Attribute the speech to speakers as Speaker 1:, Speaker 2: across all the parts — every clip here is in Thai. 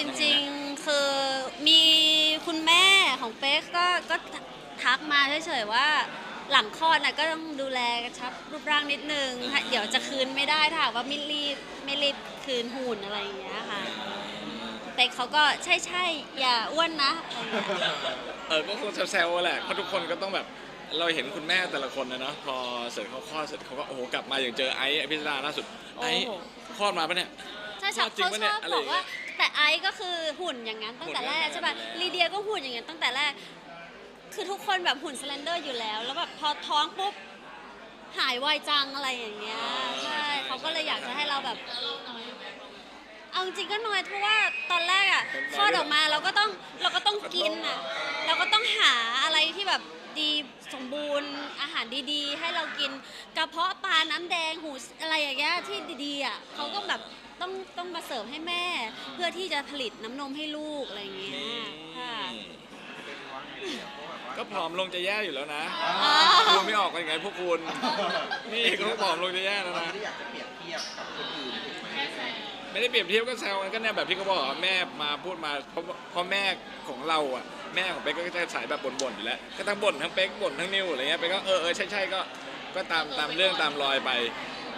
Speaker 1: จริงๆคือมีคุณแม่ของเป๊กก็ก็ทักมาเฉยๆว่าหลังคลอดนะก็ต้องดูแลกระชับรูปร่างนิดนึงถ้าเดี๋ยวจะคืนไม่ได้ถ้าหากว่าไม่รีบไม่รีบคืนหุ่นอะไรอย่างเงี้ยค่ะเป๊กเขาก็ใช่ใช่ๆอย่าอ้วนนะอะไรอย่างเงี้ย
Speaker 2: เออก็คงแซวๆแหละเพราะทุกคนก็ต้องแบบเราเห็นคุณแม่แต่ละคนนะเนาะพอเสร็จเขาคลอดเสร็จเขาก็โอ้โหกลับมาอย่างเจอไอ้อภิสดาล่าสุดไอ้คลอดมาปะเนี่ย
Speaker 1: ใช่ชอบ
Speaker 2: จริง
Speaker 1: เขา
Speaker 2: ปะ
Speaker 1: ช
Speaker 2: เนี่ย
Speaker 1: อบ
Speaker 2: อะไร
Speaker 1: บ
Speaker 2: อ
Speaker 1: อก
Speaker 2: ย่างเงี้
Speaker 1: ว่ายแต่ ไอซ์ก็คือหุ่นอย่างนั้นตั้งแต่แรก
Speaker 2: หุ่นอย่างนั้น
Speaker 1: ใช่ป่ะ
Speaker 2: อยู่แล้ว
Speaker 1: ลีเดียก็หุ่นอย่างนั้นตั้งแต่แรก คือทุกคนแบบหุ่นสแลนเดอร์อยู่แล้ว แล้วแบบพอท้องปุ๊บหายไวจังอะไรอย่างเงี้ยใช่เขาก็เลยอยากจะให้เราแบบ เอาจริงๆก็น้อยเพราะว่าตอนแรกอะคลอดออกมาเราก็ต้องเราก็ต้องกินอะ เราก็ต้องหาอะไรที่แบบดีสมบูรณ์อาหารดีๆ ให้เรากินกระเพาะปลาน้ำแดงหูอะไรอย่างเงี้ยที่ดีๆอะเขาก็แบบ ต้องต้องมาเสิร์ฟให้แม่ เพื่อที่จะผลิตน้ำนมให้ลูกอะไรอย่างเงี้ยค่ะ
Speaker 2: ก็ผอมลงจะแย่อยู่แล้วนะ
Speaker 1: อ๋อ
Speaker 2: คุณไม่ออกกันยังไงพวกคุณ นี่ก็ผอมลงจะแย่แล้ว
Speaker 3: เรา
Speaker 2: นะ
Speaker 3: ไม่ได้อยากจะเปรียบเทียบกับคนอื่นถูกไหม
Speaker 2: ไม่ได้เปรียบเทียบก็แซวกันก็เนี่ยแบบที่เขาบอกอะแม่มาพูดมาเพราะเพราะแม่ของเราอะแม่ของเป๊กก็จะสายแบบบ่นๆอยู่แล้วก็ทั้งบ่นทั้งเป๊กบ่นทั้งนิวอะไรเงี้ยเป๊กก็เออเออใช่ใช่ๆก็ก็ตามตามเรื่องตามรอยไป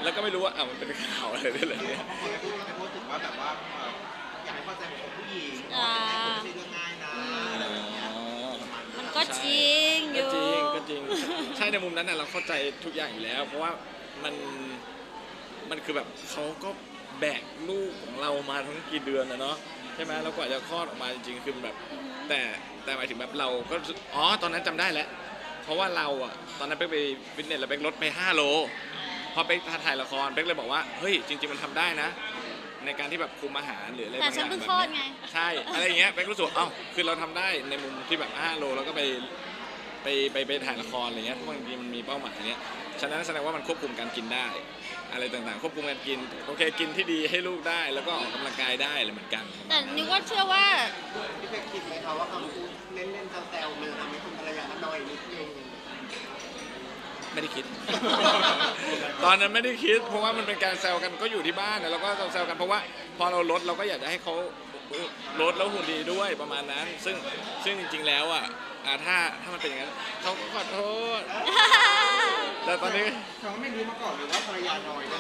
Speaker 2: แล้วก็ไม่รู้ว่าอะมันเป็นข่าวอะไรด้วยเลยเนี่ย
Speaker 3: บางคนก็พูดไปพูดถึงว่าแบบว่าเอ่ออยากให้เข้าใจของผู้หญิง
Speaker 1: อ่า
Speaker 3: ว่าเป็นเรื่องง่ายนะอะไรแบบเนี้ย
Speaker 1: มันก็จริงอ
Speaker 2: ก็
Speaker 1: ยู่
Speaker 2: จริงก็จริง ใช่ในมุมนั้นน่ะเราเข้าใจทุกอย่างอยู่แล้ว เพราะว่ามันมันคือแบบเขาก็แบกลูกของเรามาทั้งกี่เดือนนะเนาะใช่ไหมแล้วกว่าจะคลอดออกมาจริงๆคือแบบ แต่แต่หมายถึงแบบเราก็รู้สึกอ๋อตอนนั้นจำได้แล้วเพราะว่าเราอะตอนนั้นเป๊กไปฟิตเนสแล้วเป๊กลดไป 5 โล พอเป๊กถ่ายละครเป๊กเลยบอกว่าเฮ้ยจริง ๆมันทำได้นะ ในการที่แบบคุมอาหารหรืออะไร
Speaker 1: แต่
Speaker 2: บางอ
Speaker 1: ฉัน
Speaker 2: ย่าง
Speaker 1: เพิ่ง
Speaker 2: แบบ
Speaker 1: คลอด
Speaker 2: เนี้ย
Speaker 1: ไง
Speaker 2: ใช่อะไรอย่างเงี้ยเป๊กรู้สึกว่าเอ้าคือเราทำได้ในมุมที่แบบ5โลแล้วก็ไปไปไปไปถ่ายละครอะไรเงี้ยเพราะบางทีมันมีเป้าหมายเนี้ยฉะนั้นแสดงว่ามันควบคุมการกินได้ อะไรต่างๆ ควบคุมการกินโอเคกินที่ดีให้ลูกได้แล้วก็ออกกำลังกายได้อะไรเหมือนกัน
Speaker 1: แต่นิวก็เชื่อว่า
Speaker 3: พี่เป๊กคิดไหมคะว่าคำพูดเล่นๆแซวๆมันจะทำให้คุณภรรยาน้อยนิดนึง
Speaker 2: ไม่ได้คิด ตอนนั้นไม่ได้คิด เพราะว่ามันเป็นการแซวกันก็อยู่ที่บ้านนะเราก็แซวๆกันเพราะว่าพอเราลดเราก็อยากจะให้เขาลดแล้วหุ่นดีด้วยประมาณนั้น ซึ่งซึ่งจริงๆแล้วอะอ่าถ้าถ้ามันเป็นอย่างนั้นเขาก็ขอโทษ แต่ตอนนี้
Speaker 3: เขาไม่รู้มาก่อนหรือว่าภรรยาน้อยนะ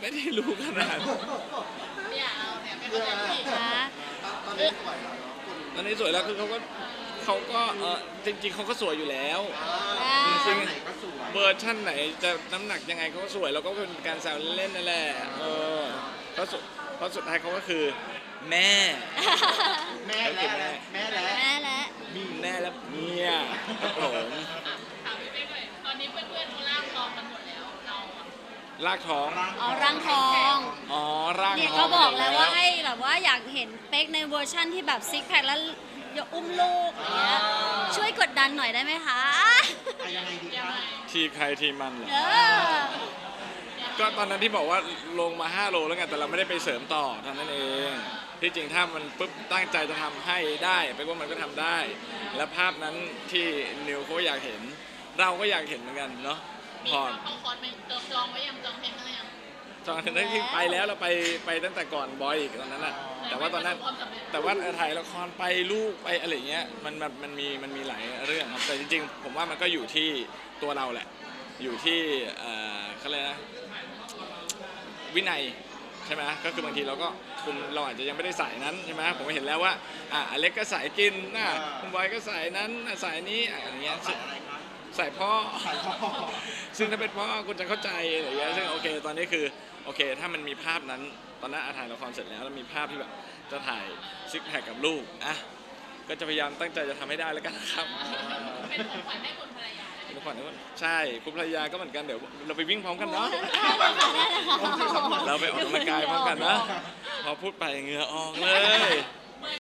Speaker 2: ไม่ได้รู้ขนาด
Speaker 1: นะ
Speaker 3: ตอนนี้สวยแล้วเนาะคุณ
Speaker 2: ตอนนี้สวยแล้วคือเขาก็ เขาก็เออจริงๆเขาก็สวยอยู่แล้ว
Speaker 3: อ่าจริงๆไหนก็สวย
Speaker 2: เวอร์ชั่นไหนจะน้ำหนักยังไงเขาก็สวยแล้วก็เป็นการแซวเล่นๆนั่นแหละเออเพราะสุดเพราะสุดท้ายเขาก็คือ แม่
Speaker 3: แม่และแม่และ
Speaker 1: แม่และ
Speaker 2: มีแม่และเมียครับผม
Speaker 4: ถามพี่เป๊กหน่อยตอนนี้เพื่อนๆเขาล่างทองกันหมดแล้วเราอะ
Speaker 2: ลากท้อง
Speaker 1: อ๋อร่างทอง
Speaker 2: อ๋อร่าง
Speaker 1: เนี่ย
Speaker 2: ท้
Speaker 1: ก็
Speaker 2: อง
Speaker 1: บอกแล้วว่าให้แบบว่าอยากเห็นเป๊กในเวอร์ชั่นที่แบบซิกแพคแล้ว ยกอุ้มลูกอะไรเงี้ยช่วยกดดันหน่อยได้ไหมคะ
Speaker 3: อะยังไงดีคะ
Speaker 2: ทีใครทีมันเหรอ
Speaker 1: เออ
Speaker 2: ก็ตอนนั้นที่บอกว่าลงมา 5 โลแล้วไงแต่เราไม่ได้ไปเสริมต่อเท่านั้นเอง ที่จริงถ้ามันปุ๊บตั้งใจจะทำให้ได้ไปว่ามันก็ทำได้ และภาพนั้นที่นิวเขาอยากเห็น เราก็อยากเห็นเหมือนกันเนาะ
Speaker 4: มี
Speaker 2: พอ
Speaker 4: เขาเขาคอนไปเติมจองไว้ยัง จอง
Speaker 2: ถึงได้ที่ไปแล้วเราไปไปตั้งแต่ก่อนบอยอีกตอนนั้นแหละแต่ว่าตอนนั้น
Speaker 4: ไม่ประสบความสำเร็จ
Speaker 2: แต่ว่าเออถ่ายละครไปลูกไปอะไรเงี้ยมันแบบมันมีมันมีหลายเรื่องครับแต่จริงๆ ผมว่ามันก็อยู่ที่ตัวเราแหละ อยู่ที่เอ่อเขาเรียกนะวินัยใช่ไหมก็คือบางทีเราก็คุมเราอาจจะยังไม่ได้สายนั้นใช่ไหมผมก็เห็นแล้วว่าอะอเล็กก็สายกินนะคุณบอยก็สายนั้นอะสายนี้อะอย่างเงี้ย
Speaker 3: ใส่อะไรคะ
Speaker 2: สายพ่อ
Speaker 3: ใส่พ่อ
Speaker 2: ซึ่งถ้าเป็นพ่อคุณจะเข้าใจอะไรอย่างเงี้ยซึ่งโอเค ตอนนี้คือโอเค ถ้ามันมีภาพนั้น ตอนนั้นอาถ่ายละครเสร็จแล้วแล้วมีภาพที่แบบจะถ่ายซิกแพคกับลูกอะก็จะพยายามตั้งใจจะทำให้ได้แล้วกันนะครับ
Speaker 4: เป็นของขวัญให้คุณภรรยา
Speaker 2: เป็นขวัญด้วยใช่คุณภรรยาก็เหมือนกันเดี๋ยวเราไปวิ่งพร้อมกันเนาะเราไปออกกำลังกายพร้อมกันนะพอพูดไปเหงื่อออกเลย